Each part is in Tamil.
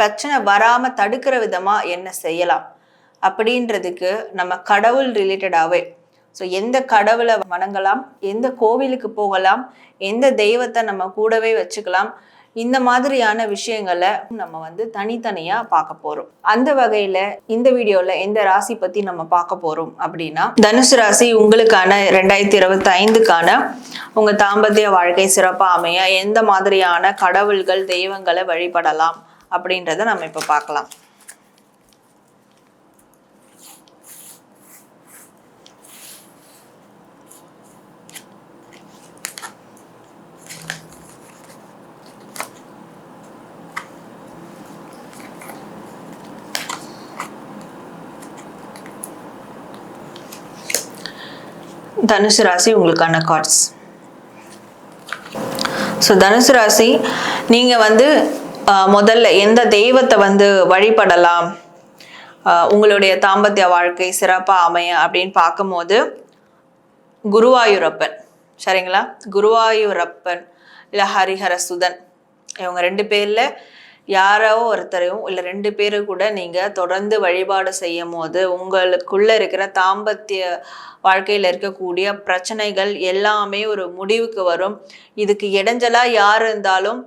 பிரச்சனை வராமல் தடுக்கிற விதமாக என்ன செய்யலாம் அப்படின்றதுக்கு நம்ம கடவுள் ரிலேட்டடாகவே ஸோ எந்த கடவுளை வணங்கலாம் எந்த கோவிலுக்கு போகலாம் எந்த தெய்வத்தை நம்ம கூடவே வச்சுக்கலாம் இந்த மாதிரியான விஷயங்களை நம்ம வந்து தனித்தனியாக பார்க்க போகிறோம் அந்த வகையில் இந்த வீடியோவில் எந்த ராசி பற்றி நம்ம பார்க்க போகிறோம் அப்படின்னா தனுசு ராசி உங்களுக்கான ரெண்டாயிரத்தி இருபத்தி ஐந்துக்கான உங்கள் தாம்பத்திய வாழ்க்கை சிறப்பாக அமைய எந்த மாதிரியான கடவுள்கள் தெய்வங்களை வழிபடலாம் அப்படின்றத நம்ம இப்போ பார்க்கலாம். தனுசு ராசி உங்களுக்கான கார்ட்ஸ் ஸோ தனுசு ராசி நீங்கள் வந்து முதல்ல எந்த தெய்வத்தை வந்து வழிபடலாம்? உங்களுடைய தாம்பத்திய வாழ்க்கை சிறப்பாக அமைய அப்படின்னு பார்க்கும்போது குருவாயூரப்பன். சரிங்களா? குருவாயூரப்பன் இல்லை ஹரிஹர சுதன் இவங்க ரெண்டு பேரில் யாரோ ஒருத்தரையும் இல்லை ரெண்டு பேரும் கூட நீங்கள் தொடர்ந்து வழிபாடு செய்யும் போது உங்களுக்குள்ளே இருக்கிற தாம்பத்திய வாழ்க்கையில் இருக்கக்கூடிய பிரச்சனைகள் எல்லாமே ஒரு முடிவுக்கு வரும். இதுக்கு இடைஞ்சலாக யார் இருந்தாலும்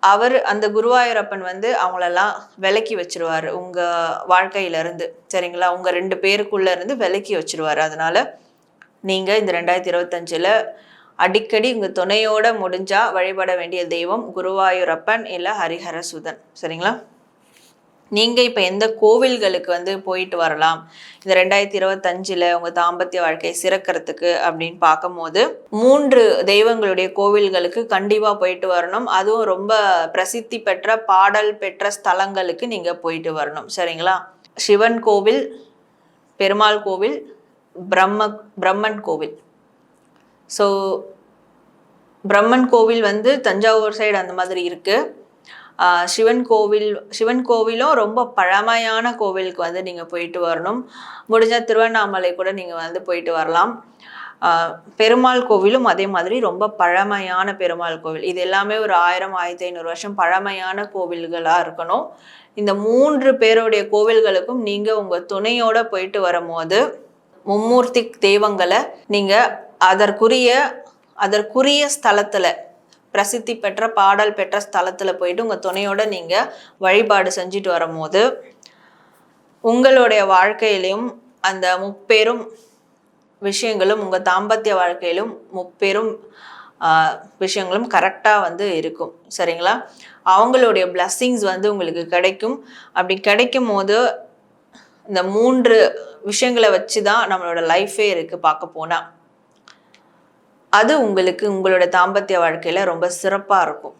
அவர் அந்த குருவாயூரப்பன் வந்து அவங்களெல்லாம் விலக்கி வச்சிருவார். உங்க வாழ்க்கையிலேருந்து சரிங்களா? உங்க ரெண்டு பேருக்குள்ள இருந்து விலக்கி வச்சிருவார். அதனால நீங்க இந்த ரெண்டாயிரத்தி இருபத்தஞ்சுல அடிக்கடி உங்க துணையோட முடிஞ்சா வழிபட வேண்டிய தெய்வம் குருவாயூரப்பன் இல்லை ஹரிஹரசுதன். சரிங்களா? நீங்கள் இப்போ எந்த கோவில்களுக்கு வந்து போயிட்டு வரலாம்? இந்த ரெண்டாயிரத்தி இருபத்தஞ்சில் உங்கள் தாம்பத்திய வாழ்க்கையை சிறக்கிறதுக்கு அப்படின்னு பார்க்கும்போது மூன்று தெய்வங்களுடைய கோவில்களுக்கு கண்டிப்பாக போயிட்டு வரணும். அதுவும் ரொம்ப பிரசித்தி பெற்ற பாடல் பெற்ற ஸ்தலங்களுக்கு நீங்கள் போயிட்டு வரணும். சரிங்களா? சிவன் கோவில் பெருமாள் கோவில் பிரம்ம பிரம்மன் கோவில். ஸோ பிரம்மன் கோவில் வந்து தஞ்சாவூர் சைடு அந்த மாதிரி இருக்குது சிவன் கோவில் சிவன் கோவிலும் ரொம்ப பழமையான கோவிலுக்கு வந்து நீங்கள் போயிட்டு வரணும். முடிஞ்ச திருவண்ணாமலை கூட நீங்கள் வந்து போயிட்டு வரலாம். பெருமாள் கோவிலும் அதே மாதிரி ரொம்ப பழமையான பெருமாள் கோவில். இது எல்லாமே ஒரு ஆயிரம் ஆயிரத்தி ஐநூறு வருஷம் பழமையான கோவில்களாக இருக்கணும். இந்த மூன்று பேருடைய கோவில்களுக்கும் நீங்கள் உங்கள் துணையோட போயிட்டு வரும்போது மும்மூர்த்தி தெய்வங்களை நீங்கள் அதற்குரிய அதற்குரிய ஸ்தலத்தில் பிரசித்தி பெற்ற பாடல் பெற்ற ஸ்தலத்தில் போயிட்டு உங்கள் துணையோட நீங்கள் வழிபாடு செஞ்சுட்டு வரும்போது உங்களுடைய வாழ்க்கையிலையும் அந்த முப்பெரும் விஷயங்களும் உங்கள் தாம்பத்திய வாழ்க்கையிலும் முப்பெரும் விஷயங்களும் கரெக்டாக வந்து இருக்கும். சரிங்களா? அவங்களுடைய பிளஸ்ஸிங்ஸ் வந்து உங்களுக்கு கிடைக்கும். அப்படி கிடைக்கும் போது இந்த மூன்று விஷயங்களை வச்சு தான் நம்மளோட லைஃபே இருக்குது பார்க்க போனால் அது உங்களுக்கு உங்களோட தாம்பத்திய வாழ்க்கையில ரொம்ப சிறப்பா இருக்கும்.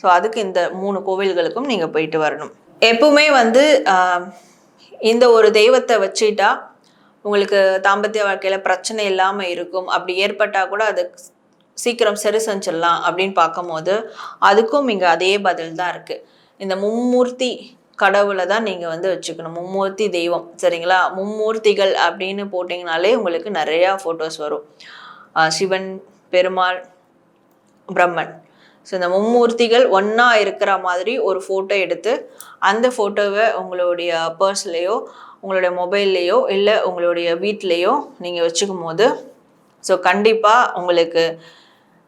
ஸோ அதுக்கு இந்த மூணு கோவில்களுக்கும் நீங்க போயிட்டு வரணும். எப்பவுமே வந்து இந்த ஒரு தெய்வத்தை வச்சுட்டா உங்களுக்கு தாம்பத்திய வாழ்க்கையில பிரச்சனை இல்லாம இருக்கும். அப்படி ஏற்பட்டா கூட அது சீக்கிரம் சரி செஞ்சிடலாம் அப்படின்னு பார்க்கும்போது அதுக்கும் இங்க அதே பதில் தான் இருக்கு. இந்த மும்மூர்த்தி கடவுளை தான் நீங்க வந்து வச்சுக்கணும். மும்மூர்த்தி தெய்வம் சரிங்களா? மும்மூர்த்திகள் அப்படின்னு போட்டிங்கனாலே உங்களுக்கு நிறையா ஃபோட்டோஸ் வரும். சிவன் பெருமாள் பிரம்மன். ஸோ இந்த மும்மூர்த்திகள் ஒன்றா இருக்கிற மாதிரி ஒரு ஃபோட்டோ எடுத்து அந்த ஃபோட்டோவை உங்களுடைய பர்ஸ்லேயோ உங்களுடைய மொபைல்லையோ இல்லை உங்களுடைய வீட்லேயோ நீங்கள் வச்சுக்கும் போது ஸோ கண்டிப்பாக உங்களுக்கு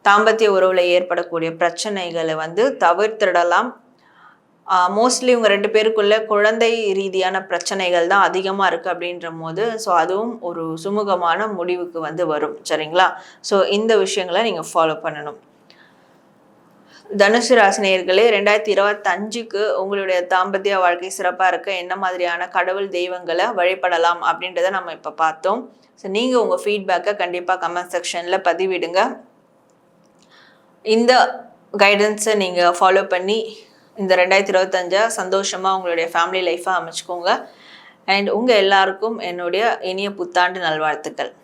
தாம்பத்திய உறவில் ஏற்படக்கூடிய பிரச்சனைகளை வந்து தவிர்த்திடலாம். மோஸ்ட்லி உங்கள் ரெண்டு பேருக்குள்ள குழந்தை ரீதியான பிரச்சனைகள் தான் அதிகமாக இருக்குது அப்படின்ற போது ஸோ அதுவும் ஒரு சுமூகமான முடிவுக்கு வந்து வரும் சரிங்களா? ஸோ இந்த விஷயங்களை நீங்கள் ஃபாலோ பண்ணணும். தனுசு ராசினியர்களே ரெண்டாயிரத்தி இருபத்தஞ்சுக்கு உங்களுடைய தாம்பத்திய வாழ்க்கை சிறப்பாக இருக்க என்ன மாதிரியான கடவுள் தெய்வங்களை வழிபடலாம் அப்படின்றத நம்ம இப்போ பார்த்தோம். ஸோ நீங்கள் உங்கள் ஃபீட்பேக்கை கண்டிப்பாக கமெண்ட் செக்ஷனில் பதிவிடுங்க. இந்த கைடன்ஸை நீங்கள் ஃபாலோ பண்ணி இந்த ரெண்டாயிரத்தி இருபத்தஞ்சா சந்தோஷமாக உங்களுடைய ஃபேமிலி லைஃப்பாக அமைச்சுக்கோங்க. அண்ட் உங்கள் எல்லாருக்கும் என்னுடைய இனிய புத்தாண்டு நல்வாழ்த்துக்கள்.